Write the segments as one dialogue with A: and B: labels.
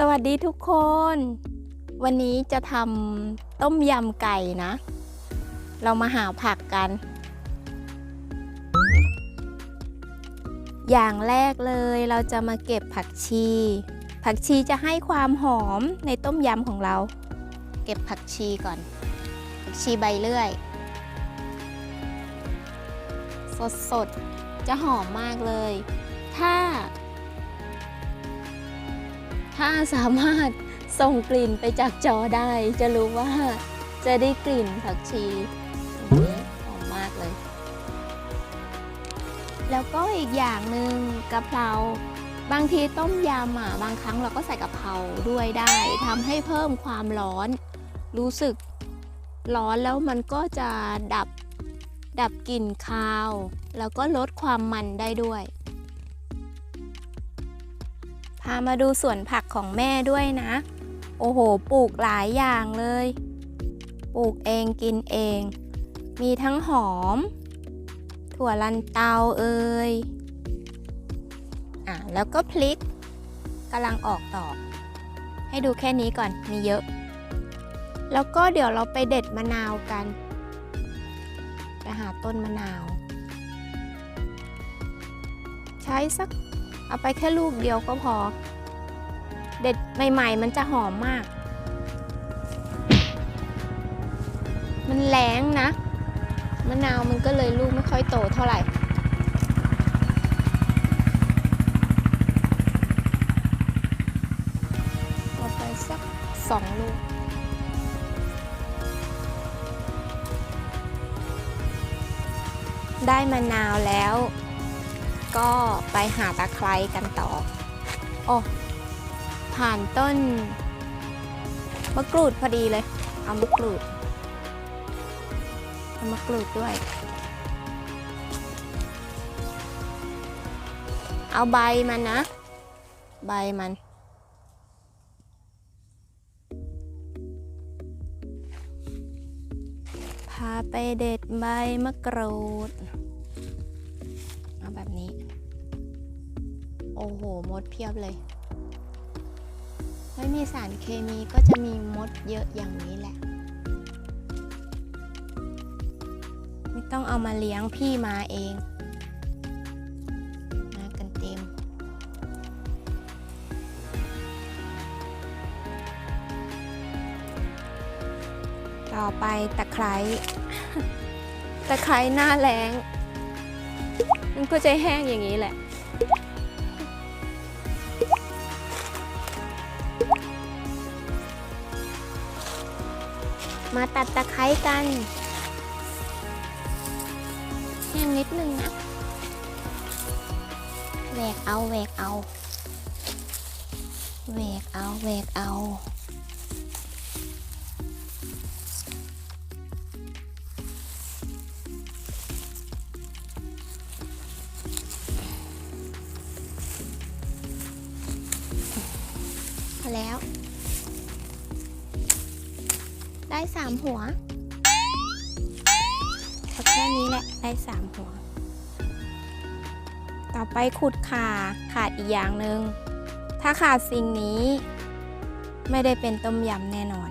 A: สวัสดีทุกคน วันนี้จะทำต้มยำไก่นะ เรามาหาผักกัน อย่างแรกเลยเราจะมาเก็บผักชี ผักชีจะให้ความหอมในต้มยำของเรา เก็บผักชีก่อน ผักชีใบเลื่อย สดๆ จะหอมมากเลย ถ้า ถ้าสามารถส่งกลิ่นไปจากจอได้ จะรู้ว่าจะได้กลิ่นผักชีหอหอมมากเลย แล้วก็อีกอย่างหนึ่งกะเพราบางทีต้มยำอะบางครั้งเราก็ใส่กะเพราด้วยได้ทำให้เพิ่มความร้อน รู้สึกร้อนแล้วมันก็จะดับดับกลิ่นคาว แล้วก็ลดความมันได้ด้วย พามาดูสวนผักของแม่ด้วยนะ โอ้โห ปลูกหลายอย่างเลย ปลูกเองกินเอง มีทั้งหอม ถั่วลันเตาเอ่ยอะแล้วก็พลิกกำลังออกดอก ให้ดูแค่นี้ก่อน มีเยอะ แล้วก็เดี๋ยวเราไปเด็ดมะนาวกัน ไปหาต้นมะนาว ใช้สัก เอาไปแค่ลูกเดียวก็พอ เด็ดใหม่ๆ มันจะหอมมาก มันแรงนะมะนาวมันก็เลยลูกไม่ค่อยโตเท่าไหร่ เอาไปสักสองลูกได้มะนาวแล้ว ก็ไปหาตะไคร้กันต่อ โอ้ผ่านต้นมะกรูดพอดีเลย เอามะกรูดเอามะกรูดด้วย เอาใบมันนะ ใบมัน พาไปเด็ดใบมะกรูด โอ้โห มดเพียบเลย ไม่มีสารเคมีก็จะมีมดเยอะอย่างนี้แหละ ไม่ต้องเอามาเลี้ยงพี่มาเอง มากันเต็ม ต่อไปตะไคร้ ตะไคร้หน้าแรงมันก็จะแห้งอย่างนี้แหละ มาตัดตะไคร้กันแห้งนิดนึงนะแหวกเอาแหวกเอาแหวกเอาแหวกเอาพอแล้ว ได้สามหัวแค่นี้แหละ ได้สามหัว ต่อไปขุดขาขาดอีกอย่างหนึ่ง ถ้าขาดสิ่งนี้ ไม่ได้เป็นต้มยำแน่นอน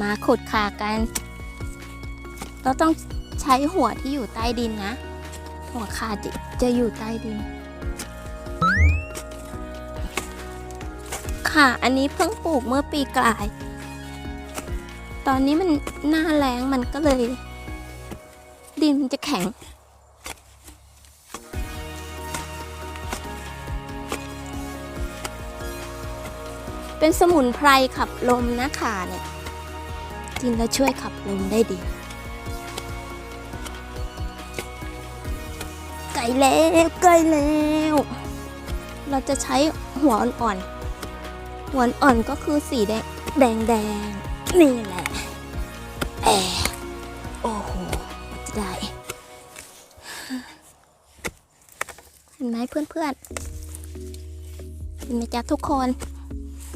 A: มาขุดขากัน เราต้องใช้หัวที่อยู่ใต้ดินนะ หัวขาจะจะอยู่ใต้ดิน ค่ะ อันนี้เพิ่งปลูกเมื่อปีกลาย ตอนนี้มันหน้าแรงมันก็เลย ดินมันจะแข็ง เป็นสมุนไพรขับลมนะขาเนี่ยกินแล้วช่วยขับลมได้ดีไก่แล้วไก่แล้วเราจะใช้หัวอ่อน หัวอ่อนก็คือสีแดงแดงแดง นี่แหละแอบโอ้โหจะได้ เห็นไหมเพื่อนๆเห็นไหมจ๊ะทุกคน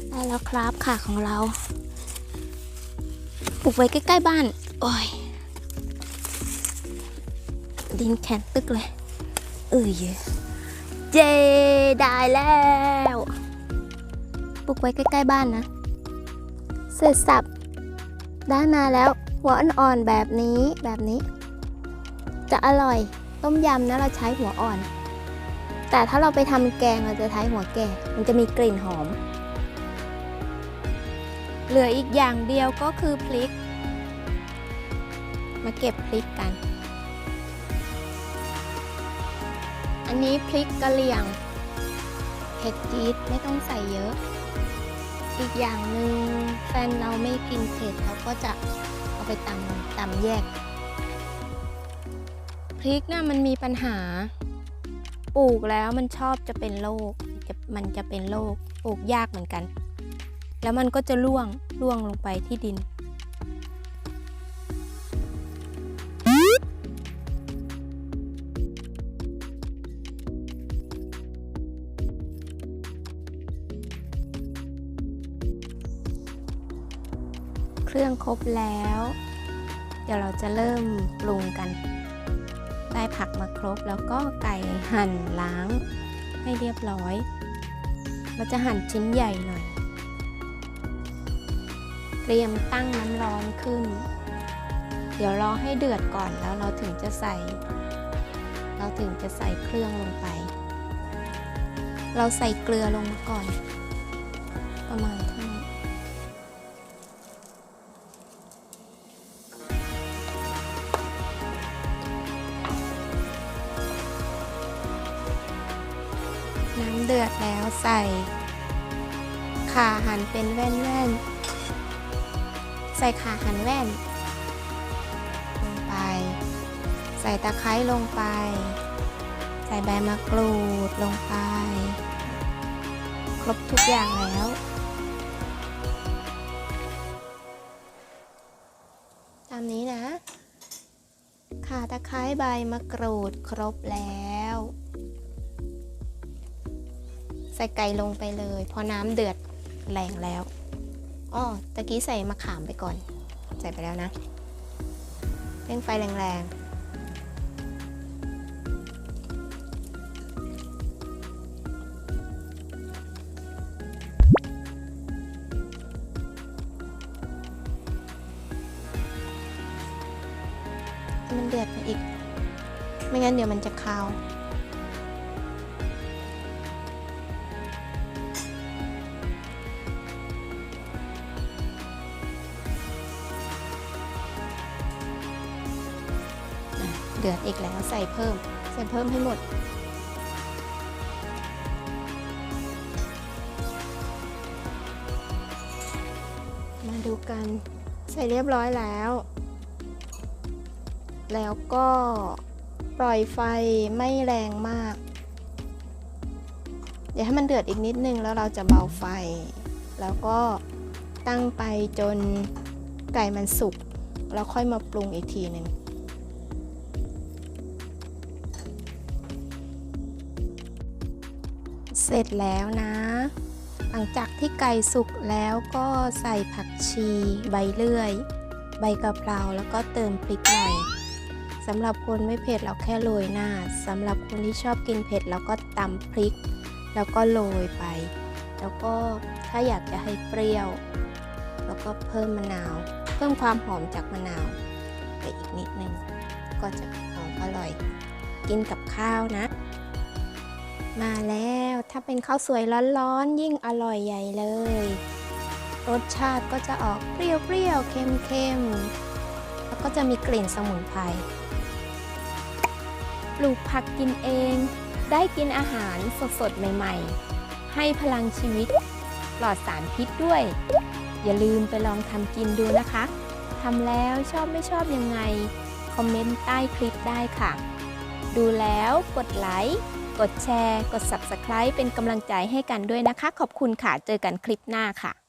A: ได้แล้วครับค่ะของเรา ปลูกไว้ใกล้ ๆ บ้าน โอ้ย ดินแข็งตึกเลย เอ้ยเจได้แล้ว ปลูกไว้ใกล้ ๆ บ้านนะ เสร็จสับ ได้มาแล้วหัวอ่อนๆแบบนี้แบบนี้ จะอร่อยต้มยำนะเราใช้หัวอ่อน แต่ถ้าเราไปทำแกงเราจะใช้หัวแก่ มันจะมีกลิ่นหอม เหลืออีกอย่างเดียวก็คือพริก มาเก็บพริกกัน อันนี้พริกกะเหรี่ยงเผ็ดจี๊ดไม่ต้องใส่เยอะ อีกอย่างหนึ่งแฟนเราไม่กินเผ็ดเราก็จะเอาไปตำตำแยก พริกน่ะมันมีปัญหา ปลูกแล้วมันชอบจะเป็นโรคมันจะเป็นโรคปลูกยากเหมือนกัน แล้วมันก็จะร่วงร่วงลงไปที่ดิน เครื่องครบแล้ว เดี๋ยวเราจะเริ่มปรุงกัน ได้ผักมาครบแล้วก็ไก่หั่นล้างให้เรียบร้อย เราจะหั่นชิ้นใหญ่หน่อย เตรียมตั้งน้ำร้อนขึ้น เดี๋ยวรอให้เดือดก่อนแล้วเราถึงจะใส่ เราถึงจะใส่เครื่องลงไป เราใส่เกลือลงมาก่อน ประมาณ เดือดแล้วใส่ขาหันเป็นแว่นๆใส่ขาหันแว่น ลงไป ใส่ตะไคร้ลงไป ใส่ใบมะกรูดลงไป ครบทุกอย่างแล้วตามนี้นะ ขาตะไคร้ใบมะกรูดครบแล้ว ใส่ไก่ลงไปเลยพราะน้ำเดือดแรงแล้วอ้อตะกี้ใส่มะขามไปก่อน ใส่ไปแล้วนะเร่งไฟแรงๆมันเดือดไปอีก ไม่งั้นเดี๋ยวมันจะคาว เดือดอีกแล้วใส่เพิ่ม ใส่เพิ่มให้หมด มาดูกันใส่เรียบร้อยแล้ว แล้วก็ปล่อยไฟไม่แรงมาก เดี๋ยวให้มันเดือดอีกนิดนึงแล้วเราจะเบาไฟ แล้วก็ตั้งไปจนไก่มันสุก แล้วค่อยมาปรุงอีกทีหนึ่ง เสร็จแล้วนะ หลังจากที่ไก่สุกแล้วก็ใส่ผักชี ใบเลื่อย ใบกะเพราแล้วก็เติมพริกหน่อยสำหรับคนไม่เผ็ดเราแค่โรยหน้าสำหรับคนที่ชอบกินเผ็ดเราก็ตำพริก แล้วก็โรยไป แล้วก็ถ้าอยากจะให้เปรี้ยว แล้วก็เพิ่มมะนาว เพิ่มความหอมจากมะนาว ไปอีกนิดนึง ก็จะหอมอร่อย กินกับข้าวนะ มาแล้วถ้าเป็นข้าวสวยร้อนๆ ยิ่งอร่อยใหญ่เลย รสชาติก็จะออกเปรี้ยวๆ เค็มๆ แล้วก็จะมีกลิ่นสมุนไพรปลูกผักกินเอง ได้กินอาหารสดๆ ใหม่ๆ ให้พลังชีวิตปลอดสารพิษด้วย อย่าลืมไปลองทำกินดูนะคะทำแล้วชอบไม่ชอบยังไง คอมเมนต์ใต้คลิปได้ค่ะ ดูแล้วกดไลค์ กดแชร์ กด Subscribe เป็นกำลังใจให้กันด้วยนะคะ ขอบคุณค่ะ เจอกันคลิปหน้าค่ะ